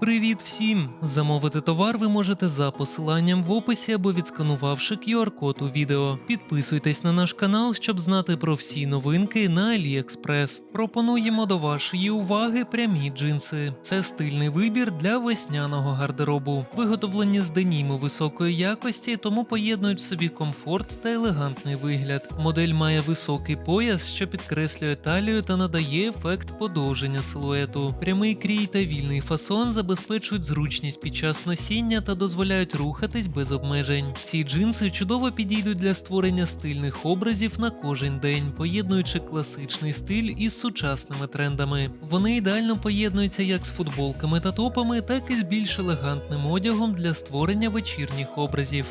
Привіт всім! Замовити товар ви можете за посиланням в описі або відсканувавши QR-код у відео. Підписуйтесь на наш канал, щоб знати про всі новинки на AliExpress. Пропонуємо до вашої уваги прямі джинси. Це стильний вибір для весняного гардеробу. Виготовлені з деніму високої якості, тому поєднують в собі комфорт та елегантний вигляд. Модель має високий пояс, що підкреслює талію та надає ефект подовження силуету. Прямий крій та вільний фасон забезпечують зручність під час носіння та дозволяють рухатись без обмежень. Ці джинси чудово підійдуть для створення стильних образів на кожен день, поєднуючи класичний стиль із сучасними трендами. Вони ідеально поєднуються як з футболками та топами, так і з більш елегантним одягом для створення вечірніх образів.